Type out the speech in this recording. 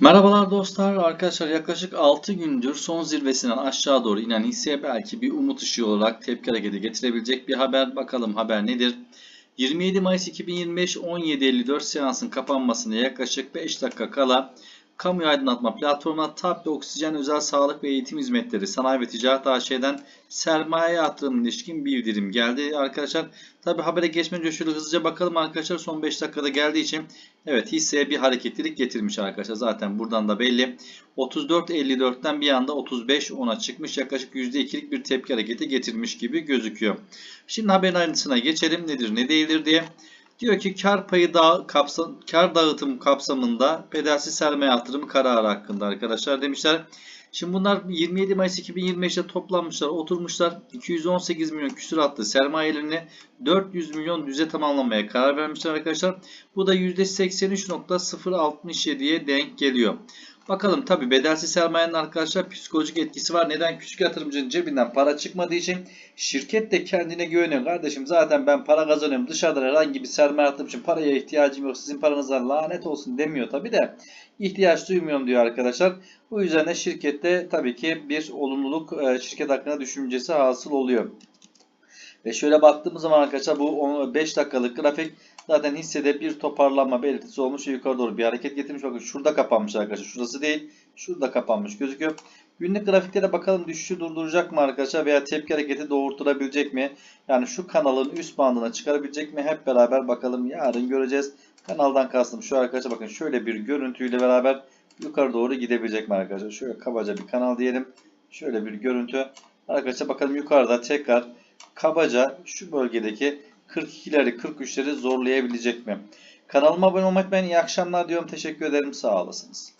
Merhabalar dostlar. Arkadaşlar yaklaşık 6 gündür son zirvesinden aşağı doğru inen hisseye belki bir umut ışığı olarak tepki hareketi getirebilecek bir haber. Bakalım haber nedir? 27 Mayıs 2025 17.54 seansın kapanmasına yaklaşık 5 dakika kala Kamu aydınlatma platformuna TAP ve Oksijen Özel Sağlık ve Eğitim Hizmetleri Sanayi ve Ticaret AŞ'den sermaye yatırımına ilişkin bildirim geldi. Arkadaşlar tabi habere geçmeden önce şöyle hızlıca bakalım arkadaşlar son 5 dakikada geldiği için evet hisseye bir hareketlilik getirmiş arkadaşlar. Zaten buradan da belli. 34.54'ten bir anda 35.10'a çıkmış. Yaklaşık %2'lik bir tepki hareketi getirmiş gibi gözüküyor. Şimdi haberin ayrıntısına geçelim. Nedir ne değildir diye. Diyor ki kar payı da kapsam, kar dağıtım kapsamında bedelsiz sermaye artırımı kararı hakkında arkadaşlar demişler. Şimdi bunlar 27 Mayıs 2025'te toplanmışlar, oturmuşlar. 218 milyon küsuratlı sermayelerini 400 milyon düze tamamlamaya karar vermişler arkadaşlar. Bu da %83.067'ye denk geliyor. Bakalım tabi bedelsiz sermayenin arkadaşlar psikolojik etkisi var. Neden? Küçük yatırımcının cebinden para çıkmadığı için şirket de kendine güveniyor. Kardeşim zaten ben para kazanıyorum. Dışarıdan herhangi bir sermaye attığım için paraya ihtiyacım yok. Sizin paranıza lanet olsun demiyor tabi de. ihtiyaç duymuyorum diyor arkadaşlar. Bu yüzden de şirkette tabii ki bir olumluluk e, şirket hakkında düşüncesi hasıl oluyor. Ve şöyle baktığımız zaman arkadaşlar bu 5 dakikalık grafik zaten hissede bir toparlanma belirtisi olmuş ve yukarı doğru bir hareket getirmiş. Bakın şurada kapanmış arkadaşlar. Şurası değil. Şurada kapanmış gözüküyor. Günlük grafiklere bakalım düşüşü durduracak mı arkadaşlar veya tepki hareketi doğurturabilecek mi? Yani şu kanalın üst bandına çıkarabilecek mi? Hep beraber bakalım yarın göreceğiz. Kanaldan kastım şu arkadaşlar bakın şöyle bir görüntüyle beraber yukarı doğru gidebilecek mi arkadaşlar? Şöyle kabaca bir kanal diyelim. Şöyle bir görüntü. Arkadaşlar bakalım yukarıda tekrar kabaca şu bölgedeki 42'leri 43'leri zorlayabilecek mi? Kanalıma abone olmayı unutmayın. İyi akşamlar diyorum. Teşekkür ederim. Sağ olasınız.